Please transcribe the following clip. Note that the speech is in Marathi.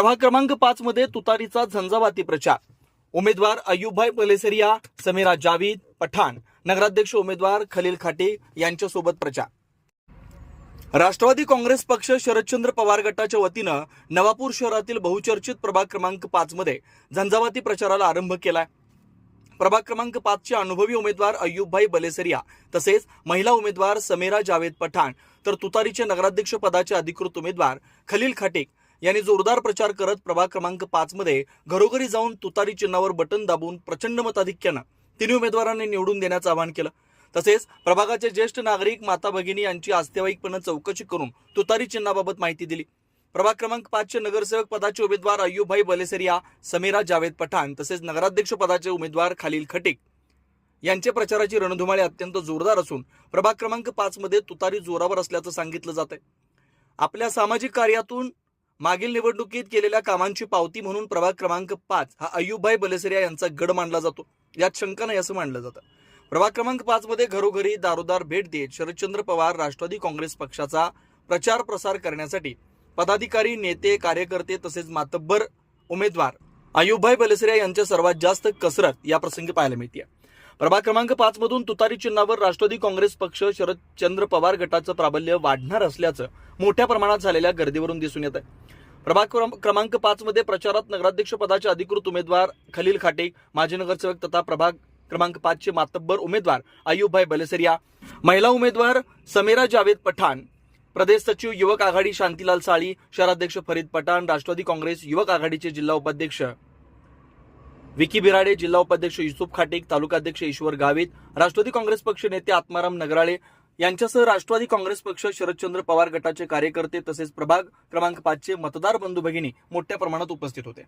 प्रभाग क्रमांक पाच मध्ये तुतारीचा झंझावाती प्रचार. उमेदवार अयुबभाई पलेसरिया समीरा जावीद पठाण नगराध्यक्ष उमेदवार खलील खाटे यांच्यासोबत प्रचार. राष्ट्रवादी काँग्रेस पक्ष शरदचंद्र पवार गटाच्या वतीनं नवापूर शहरातील बहुचर्चित प्रभाग क्रमांक पाच मध्ये झंझावाती प्रचाराला आरंभ केलाय. प्रभाग क्रमांक पाचचे अनुभवी उमेदवार अय्यूबभाई बलेसरिया तसेच महिला उमेदवार समेरा जावेद पठाण तर तुतारीचे नगराध्यक्ष पदाचे अधिकृत उमेदवार खलील खाटेक यांनी जोरदार प्रचार करत प्रभाग क्रमांक पाच मध्ये घरोघरी जाऊन तुतारी चिन्हावर बटन दाबून प्रचंड मताधिक्यानं तिन्ही उमेदवारांनी निवडून देण्याचं आवाहन केलं. तसेच प्रभागाचे ज्येष्ठ नागरिक माता भगिनी यांची आस्थेवाईकपणे चौकशी करून तुतारी चिन्हाबाबत माहिती दिली. प्रभाग क्रमांक पाचचे नगरसेवक पदाचे उमेदवार अय्यूबभाई बलेसरिया समीरा जावेद पठाण तसेच नगराध्यक्ष पदाचे उमेदवार खालील खटिक यांचे प्रचाराची रणधुमाळी अत्यंत जोरदार असून प्रभाग क्रमांक पाच मध्ये तुतारी जोरावर असल्याचं सांगितलं जात आहे आपल्या सामाजिक कार्यातून मागील निवडणुकीत केलेल्या कामांची पावती म्हणून प्रभाग क्रमांक पाच हा अय्यूबभाई बलेसरिया यांचा गड मानला जातो. यात शंका नाही असं मानलं जातं. प्रभाग क्रमांक पाच मध्ये घरोघरी दारोदार भेट देत शरदचंद्र पवार राष्ट्रवादी काँग्रेस पक्षाचा प्रचार प्रसार करण्यासाठी पदाधिकारी नेते कार्यकर्ते तसेच मातब्बर उमेदवार अयुबभाई बलेसरिया यांच्या सर्वात जास्त कसरत या प्रसंगी पाहायला मिळते प्रभाग क्रमांक पाच मधून तुतारी चिन्हावर राष्ट्रवादी काँग्रेस पक्ष शरदचंद्र पवार गटाचं प्राबल्य वाढणार असल्याचं मोठ्या प्रमाणात झालेल्या गर्दीवरून दिसून येत आहे प्रभाग क्रमांक पाच मध्ये प्रचारात नगराध्यक्ष पदाचे अधिकृत उमेदवार खलील खाटे माजी नगरसेवक तथा प्रभाग क्रमांक पाचचे मातब्बर उमेदवार आयुबभाई बलेसरिया महिला उमेदवार समेरा जावेद पठाण प्रदेश सचिव युवक आघाडी शांतीलाल साळी शहराध्यक्ष फरीद पठाण राष्ट्रवादी काँग्रेस युवक आघाडीचे जिल्हा उपाध्यक्ष विकी बिराडे जिल्हा उपाध्यक्ष युसुफ खाटेक तालुकाध्यक्ष ईश्वर गावित राष्ट्रवादी काँग्रेस पक्ष नेते आत्माराम नगराळे यांच्यासह राष्ट्रवादी काँग्रेस पक्ष शरदचंद्र पवार गटाचे कार्यकर्ते तसेच प्रभाग क्रमांक पाचचे मतदार बंधू भगिनी मोठ्या प्रमाणात उपस्थित होते.